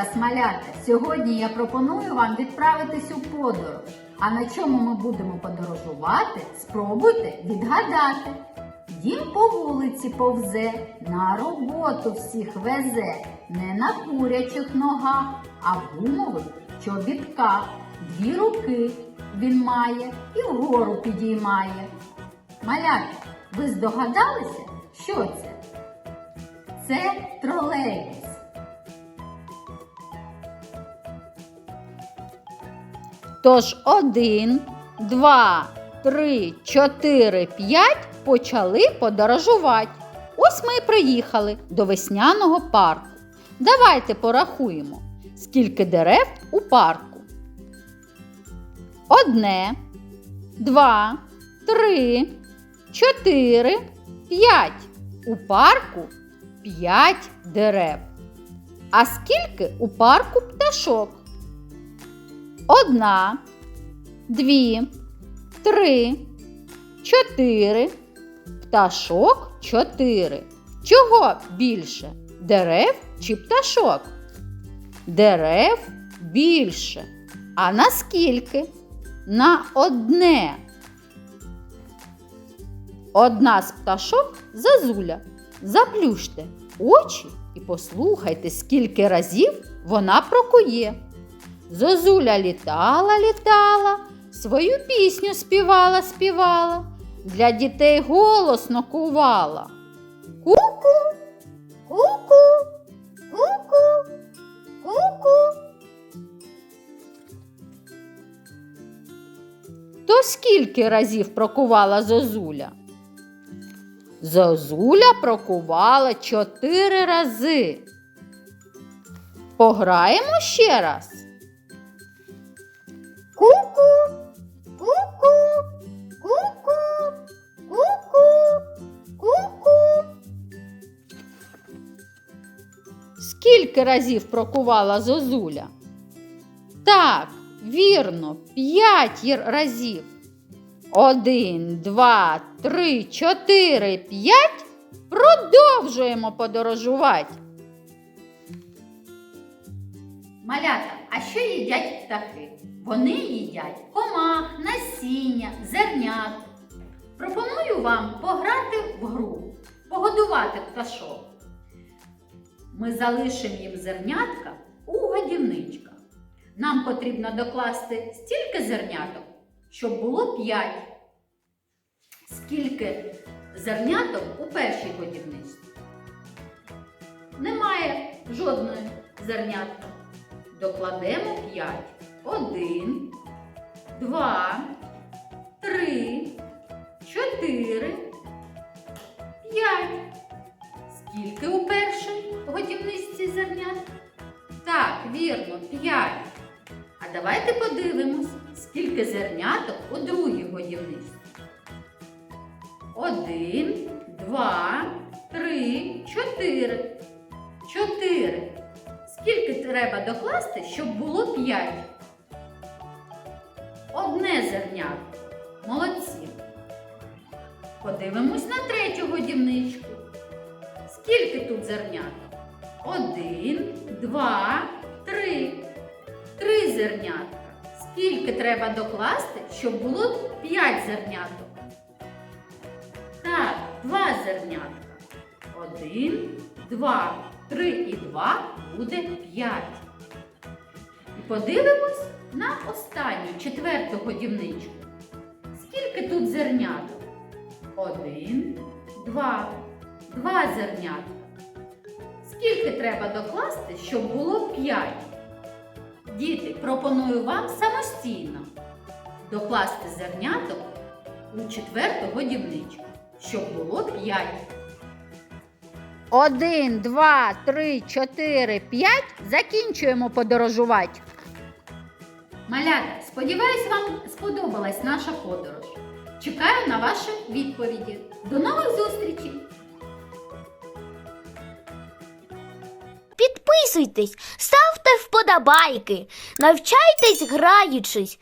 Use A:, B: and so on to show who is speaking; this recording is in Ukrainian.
A: Вас, малята! Сьогодні я пропоную вам відправитись у подорож. А на чому ми будемо подорожувати, спробуйте відгадати. Дім по вулиці повзе, на роботу всіх везе, не на курячих ногах, а в гумових чобітках. Дві руки він має і вгору підіймає. Малята, ви здогадалися, що це? Це тролейбус. Тож один, два, три, чотири, п'ять почали подорожувати. Ось ми і приїхали до весняного парку. Давайте порахуємо, скільки дерев у парку. Одне, два, три, чотири, п'ять. У парку п'ять дерев. А скільки у парку пташок? Одна, дві, три, чотири. Пташок чотири. Чого більше? Дерев чи пташок? Дерев більше. А наскільки? На одне. Одна з пташок зазуля. Заплющте очі і послухайте, скільки разів вона прокує. Зозуля літала, літала, свою пісню співала, співала, для дітей голосно кувала. Ку-ку, ку-ку, ку-ку, ку-ку. То скільки разів прокувала Зозуля? Зозуля прокувала чотири рази. Пограємо ще раз. Ку-ку, ку-ку, ку-ку, ку-ку, ку-ку. Скільки разів прокувала Зозуля? Так, вірно, п'ять разів. Один, два, три, чотири, п'ять. Продовжуємо подорожувати. Малята, а що їдять птахи? Вони їдять комах, насіння, зернят. Пропоную вам пограти в гру, погодувати пташок. Ми залишимо їм зернятка у годівничках. Нам потрібно докласти стільки зерняток, щоб було 5. Скільки зерняток у першій годівниці? Немає жодної зернятка. Докладемо 5. Один, два, три, чотири, п'ять. Скільки у першій годівничці зернят? Так, вірно, 5. А давайте подивимось, скільки зерняток у другій годівниці. Один, два, три, чотири. Чотири. Скільки треба докласти, щоб було п'ять? Одне зернятко. Молодці. Подивимось на третю годівничку. Скільки тут зерняток? Один, два, три. Три зернятка. Скільки треба докласти, щоб було п'ять зерняток? Так, два зернятка. Один, два, три і два буде п'ять. Подивимось на останню четверту годівничку. Скільки тут зерняток? Один, два, два зернятка. Скільки треба докласти, щоб було п'ять? Діти, пропоную вам самостійно докласти зерняток у четверту годівничку, щоб було п'ять. Один, два, три, чотири, п'ять. Закінчуємо подорожувати. Малята, сподіваюсь, вам сподобалась наша подорож. Чекаю на ваші відповіді. До нових зустрічей!
B: Підписуйтесь, ставте вподобайки, навчайтесь граючись